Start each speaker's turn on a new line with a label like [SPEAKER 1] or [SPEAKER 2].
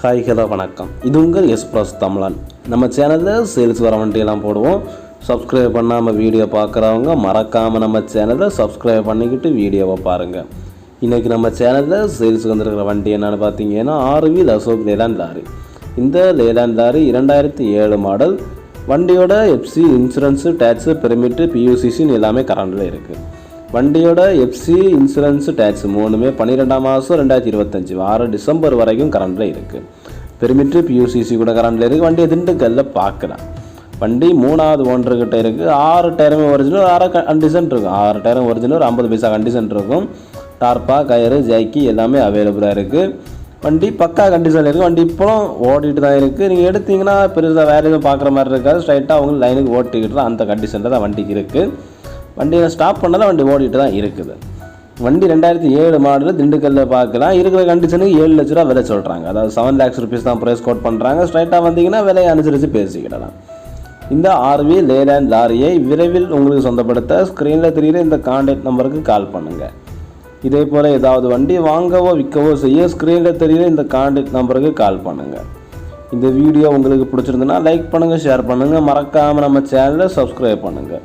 [SPEAKER 1] Hi hello வணக்கம். இது உங்கள் எஸ் ப்ளஸ் தமிழன். நம்ம சேனலில் சேல்ஸ் வர வண்டியெல்லாம் போடுவோம். சப்ஸ்கிரைப் பண்ணாமல் வீடியோ பார்க்குறவங்க மறக்காமல் நம்ம சேனலை சப்ஸ்கிரைப் பண்ணிக்கிட்டு வீடியோவை பாருங்கள் இன்றைக்கி நம்ம சேனலில் சேல்ஸுக்கு வந்திருக்கிற வண்டி என்னென்னு பார்த்தீங்கன்னா ஆர்வி அசோக் லேலாண்ட் லாரி. இந்த லேலாண்ட் லாரி இரண்டாயிரத்தி ஏழு மாடல். வண்டியோட எஃப்சி இன்சூரன்ஸு டேக்ஸு பெர்மிட்டு பியூசிசின்னு எல்லாமே கரண்டில் இருக்குது வண்டியோட எஃப்சி இன்சூரன்ஸு டேக்ஸ் மூணுமே பன்னிரெண்டாம் மாதம் ரெண்டாயிரத்தி இருபத்தஞ்சி வாரம் டிசம்பர் வரைக்கும் கரண்டில் இருக்குது பெருமிட்டு பியூசிசி கூட கரண்டில் இருக்குது வண்டியை திண்டுக்கல்ல பார்க்கலாம் வண்டி மூணாவது ஓனர்கிட்ட இருக்குது ஆறு டயருமே ஒரிஜினல் ஆறு கண்டிஷன் இருக்கும். ஆறு டயரும் ஒரிஜினல் ஒரு ஐம்பது பைசா கண்டிஷன் இருக்கும். டார்ப்பா கயிறு ஜாக்கி எல்லாமே அவைலபிளாக இருக்குது வண்டி பக்கா கண்டிஷனில் இருக்குது வண்டி இப்போ ஓடிட்டு தான் இருக்குது நீங்கள் எடுத்தீங்கன்னா பெருசாக வேறு எதுவும் பார்க்குற மாதிரி இருக்காது. ஸ்ட்ரைட்டாக அவங்க லைனுக்கு ஓட்டிக்கிட்டு அந்த கண்டிஷனில் தான் வண்டிக்கு இருக்குது வண்டியை ஸ்டாப் பண்ணால் வண்டி ஓடிட்டு தான் இருக்குது. வண்டி ரெண்டாயிரத்தி ஏழு மாடலில் திண்டுக்கல்லில் பார்க்கலாம் இருக்கிற கண்டிஷனுக்கு ஏழு லட்ச ரூபா விலை சொல்கிறாங்க அதாவது செவன் லேக்ஸ் ருபீஸ் தான் ப்ரைஸ் கோட் பண்ணுறாங்க ஸ்ட்ரைட்டாக வந்தீங்கன்னா விலையை அனுசரித்து பேசிக்கிடலாம். இந்த ஆர்வி லேலேண்ட் லாரியை விரைவில் உங்களுக்கு சொந்தப்படுத்த ஸ்க்ரீனில் தெரிகிற இந்த கான்டாக்ட் நம்பருக்கு கால் பண்ணுங்கள் இதே போல் ஏதாவது வண்டி வாங்கவோ விற்கவோ செய்ய ஸ்க்ரீனில் தெரிகிற இந்த கான்டாக்ட் நம்பருக்கு கால் பண்ணுங்கள் இந்த வீடியோ உங்களுக்கு பிடிச்சிருந்துன்னா லைக் பண்ணுங்கள் ஷேர் பண்ணுங்கள் மறக்காமல் நம்ம சேனலை சப்ஸ்கிரைப் பண்ணுங்கள்